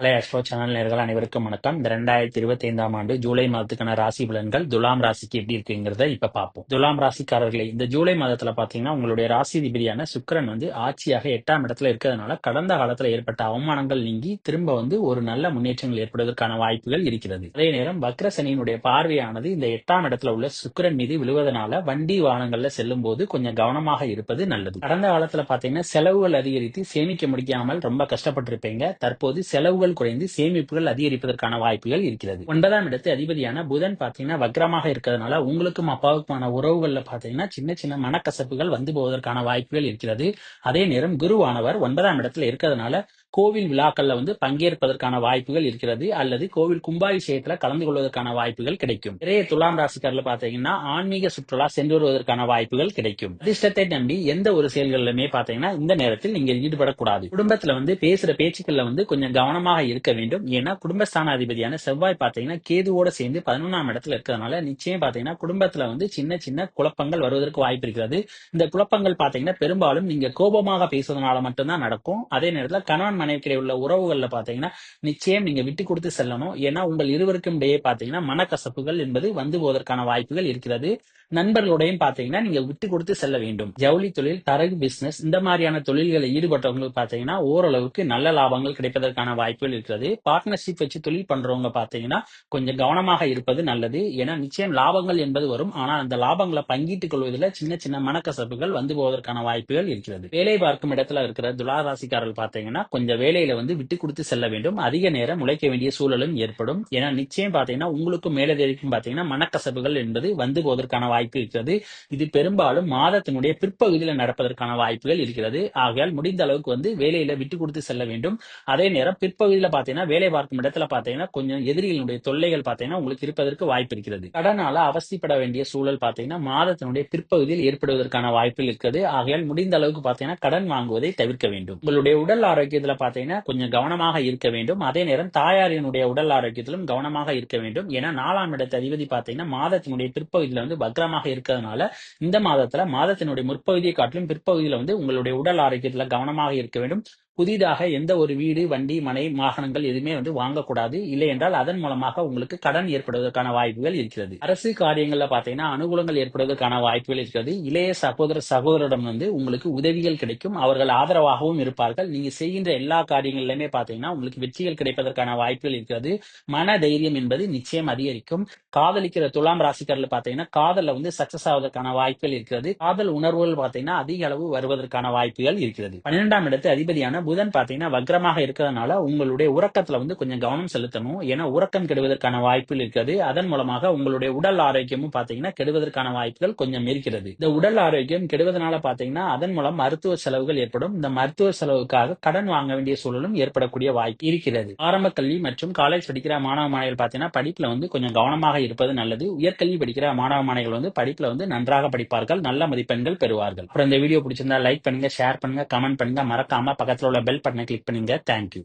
அலை astro channel நேர்கள் அனைவருக்கும் வணக்கம். இந்த ரெண்டாயிரத்தி இருபத்தி ஐந்தாம் ஆண்டு ஜூலை மாதத்துக்கான ராசி பலன்கள் துலாம் ராசிக்கு எப்படி இருக்குங்கிறத இப்ப பார்ப்போம். துலாம் ராசிக்காரர்களே இந்த ஜூலை மாதத்துல பாத்தீங்கன்னா உங்களுடைய ராசி அதிபதியான சுக்கிரன் வந்து ஆட்சியாக எட்டாம் இடத்துல இருக்கிறதுனால கடந்த காலத்துல ஏற்பட்ட அவமானங்கள் நீங்கி திரும்ப வந்து ஒரு நல்ல முன்னேற்றங்கள் ஏற்படுவதற்கான வாய்ப்புகள் இருக்கிறது. அதே நேரம் வக்ரசனியினுடைய பார்வையானது இந்த எட்டாம் இடத்துல உள்ள சுக்கரன் மீது விழுவதனால வண்டி வாகனங்கள்ல செல்லும் போது கொஞ்சம் கவனமாக இருப்பது நல்லது. கடந்த காலத்துல பாத்தீங்கன்னா செலவுகள் அதிகரித்து சேமிக்க முடியாமல் ரொம்ப கஷ்டப்பட்டிருப்பீங்க. தற்போது செலவுகள் குறைந்து சேமிப்புகள் அதிகரிப்பதற்கான வாய்ப்புகள் இருக்கிறது. ஒன்பதாம் இடத்து அதிபதியான புதன் பாத்தீங்கன்னா வக்ரமாக இருக்கிறதுனால உங்களுக்கும் அப்பாவுக்குமான உறவுகள்ல பாத்தீங்கன்னா சின்ன சின்ன மனக்கசப்புகள் வந்து போவதற்கான வாய்ப்புகள் இருக்கிறது. அதே நேரம் குருவானவர் ஒன்பதாம் இடத்துல இருக்கிறதுனால கோவில் விழாக்கள்ல வந்து பங்கேற்பதற்கான வாய்ப்புகள் இருக்கிறது அல்லது கோவில் கும்பாபிஷேகத்துல கலந்து கொள்வதற்கான வாய்ப்புகள் கிடைக்கும். நிறைய துலாம் ராசிக்காரர்ல பாத்தீங்கன்னா ஆன்மீக சுற்றுலா சென்று வருவதற்கான வாய்ப்புகள் கிடைக்கும். அதிர்ஷ்டத்தை நம்பி எந்த ஒரு செயல்களிலுமே பாத்தீங்கன்னா இந்த நேரத்தில் நீங்க ஈடுபடக்கூடாது. குடும்பத்துல வந்து பேசுற பேச்சுக்கள்ல வந்து கொஞ்சம் கவனமாக இருக்க வேண்டும். ஏன்னா குடும்பஸ்தான அதிபதியான செவ்வாய் பாத்தீங்கன்னா கேதுவோட சேர்ந்து பதினொன்றாம் இடத்துல இருக்கிறதுனால நிச்சயம் பாத்தீங்கன்னா குடும்பத்துல வந்து சின்ன சின்ன குழப்பங்கள் வருவதற்கு வாய்ப்பு இருக்கிறது. இந்த குழப்பங்கள் பாத்தீங்கன்னா பெரும்பாலும் நீங்க கோபமாக பேசுவதனால மட்டும்தான் நடக்கும். அதே நேரத்துல கணவன் கணவன் மனைவிக்கிடையே உள்ள உறவுகள்ல பாத்தீங்கன்னா நிச்சயம் நீங்க விட்டு கொடுத்து செல்லணும். ஏன்னா உங்கள் இருவருக்கும் இடையே பாத்தீங்கன்னா மனக்கசப்புகள் என்பது வந்து போவதற்கான வாய்ப்புகள் இருக்கிறது. நண்பர்களுடையும் பாத்தீங்கன்னா நீங்க விட்டு கொடுத்து செல்ல வேண்டும். ஜவுளி தொழில் தரகு பிசினஸ் இந்த மாதிரியான தொழில்களை ஈடுபட்டவங்களுக்கு பாத்தீங்கன்னா ஓரளவுக்கு நல்ல லாபங்கள் கிடைப்பதற்கான வாய்ப்புகள் இருக்கிறது. பார்ட்னர்ஷிப் வச்சு தொழில் பண்றவங்க பாத்தீங்கன்னா கொஞ்சம் கவனமாக இருப்பது நல்லது. ஏன்னா நிச்சயம் லாபங்கள் என்பது வரும். ஆனால் அந்த லாபங்களை பங்கிட்டுக் கொள்வதில் சின்ன சின்ன மனக்கசப்புகள் வந்து போவதற்கான வாய்ப்புகள் இருக்கிறது. வேலை பார்க்கும் இடத்துல இருக்கிற துலாராசிக்காரர்கள் பாத்தீங்கன்னா கொஞ்சம் வேலையில வந்து விட்டு கொடுத்து செல்ல வேண்டும். அதிக நேரம் உழைக்க வேண்டிய சூழலும் ஏற்படும். ஏன்னா நிச்சயம் பாத்தீங்கன்னா உங்களுக்கும் மேலதிகம் பாத்தீங்கன்னா மனக்கசப்புகள் என்பது வந்து போவதற்கான வாய்ப்பு இருக்கிறது. இது பெரும்பாலும் மாதத்தினுடைய பிற்பகுதியில் நடப்பதற்கான வாய்ப்புகள் இருக்கிறது. ஆகையால் முடிந்த அளவுக்கு வந்து வேலையில விட்டு கொடுத்து செல்ல வேண்டும். அதே நேரம் பிற்பகுதியில் பாத்தீங்கன்னா வேலை பார்க்கும் இடத்துல பாத்தீங்கன்னா கொஞ்சம் எதிரிகளுடைய தொல்லைகள் பாத்தீங்கன்னா உங்களுக்கு இருப்பதற்கு வாய்ப்பு இருக்கிறது. கடனால அவசியப்பட வேண்டிய சூழல் பாத்தீங்கன்னா மாதத்தினுடைய பிற்பகுதியில் ஏற்படுவதற்கான வாய்ப்பு இருக்கிறது. ஆகையால் முடிந்த அளவுக்கு பாத்தீங்கன்னா கடன் வாங்குவதை தவிர்க்க வேண்டும். உங்களுடைய உடல் ஆரோக்கியத்துல பாத்தீங்கன்னா கொஞ்சம் கவனமாக இருக்க வேண்டும். அதே நேரம் தாயாரினுடைய உடல் ஆரோக்கியத்திலும் கவனமாக இருக்க வேண்டும். ஏன்னா நாலாம் இடத்த அதிபதி பாத்தீங்கன்னா மாதத்தினுடைய பிற்பகுதியில வந்து பக்ரமாக இருக்கிறதுனால இந்த மாதத்துல மாதத்தினுடைய முற்பகுதியை காட்டிலும் பிற்பகுதியில வந்து உங்களுடைய உடல் ஆரோக்கியத்துல கவனமாக இருக்க வேண்டும். புதிதாக எந்த ஒரு வீடு வண்டி மனை வாகனங்கள் எதுவுமே வந்து வாங்கக்கூடாது. இல்லை என்றால் அதன் மூலமாக உங்களுக்கு கடன் ஏற்படுவதற்கான வாய்ப்புகள் இருக்கிறது. அரசு காரியங்கள்ல பாத்தீங்கன்னா அனுகூலங்கள் ஏற்படுவதற்கான வாய்ப்புகள் இருக்கிறது. இளைய சகோதர சகோதரிடம் வந்து உங்களுக்கு உதவிகள் கிடைக்கும். அவர்கள் ஆதரவாகவும் இருப்பார்கள். நீங்க செய்கின்ற எல்லா காரியங்களிலுமே பாத்தீங்கன்னா உங்களுக்கு வெற்றிகள் கிடைப்பதற்கான வாய்ப்புகள் இருக்கிறது. மன தைரியம் என்பது நிச்சயம் அதிகரிக்கும். காதலிக்கிற துலாம் ராசிக்காரில் பாத்தீங்கன்னா காதல்ல வந்து சக்சஸ் ஆவதற்கான வாய்ப்புகள் இருக்கிறது. காதல் உணர்வுகள் பாத்தீங்கன்னா அதிக அளவு வருவதற்கான வாய்ப்புகள் இருக்கிறது. பன்னிரெண்டாம் இடத்து அதிபதியான புதன் பாத்தீங்கன்னா வக்ரமாக இருக்கிறதுனால உங்களுடைய உறக்கத்துல வந்து கொஞ்சம் கவனம் செலுத்தணும். ஏன்னா உறக்கம் கெடுவதற்கான வாய்ப்புகள் இருக்கிறது அதன் மூலமாக உங்களுடைய உடல் ஆரோக்கியமும் பாத்தீங்கன்னா கெடுவதற்கான வாய்ப்புகள் கொஞ்சம் இருக்கிறது. இந்த உடல் ஆரோக்கியம் கெடுவதனால பாத்தீங்கன்னா அதன் மூலம் மருத்துவ செலவுகள் ஏற்படும். இந்த மருத்துவ செலவுக்காக கடன் வாங்க வேண்டிய சூழலும் ஏற்படக்கூடிய வாய்ப்பு இருக்கிறது. ஆரம்ப கல்வி மற்றும் காலேஜ் படிக்கிற மாணவ மாணவிகள் பாத்தீங்கன்னா படிப்புல வந்து கொஞ்சம் கவனமாக இருப்பது நல்லது. உயர்கல்வி படிக்கிற மாணவ மாணவிகள் வந்து படிப்புல வந்து நன்றாக படிப்பார்கள். நல்ல மதிப்பெண்கள் பெறுவார்கள். அப்புறம் இந்த வீடியோ பிடிச்சிருந்தா லைக் பண்ணுங்க ஷேர் பண்ணுங்க கமெண்ட் பண்ணுங்க. மறக்காம பக்கத்துல உள்ள பெல் பட்டனை கிளிக் பண்ணுங்க. தேங்க்யூ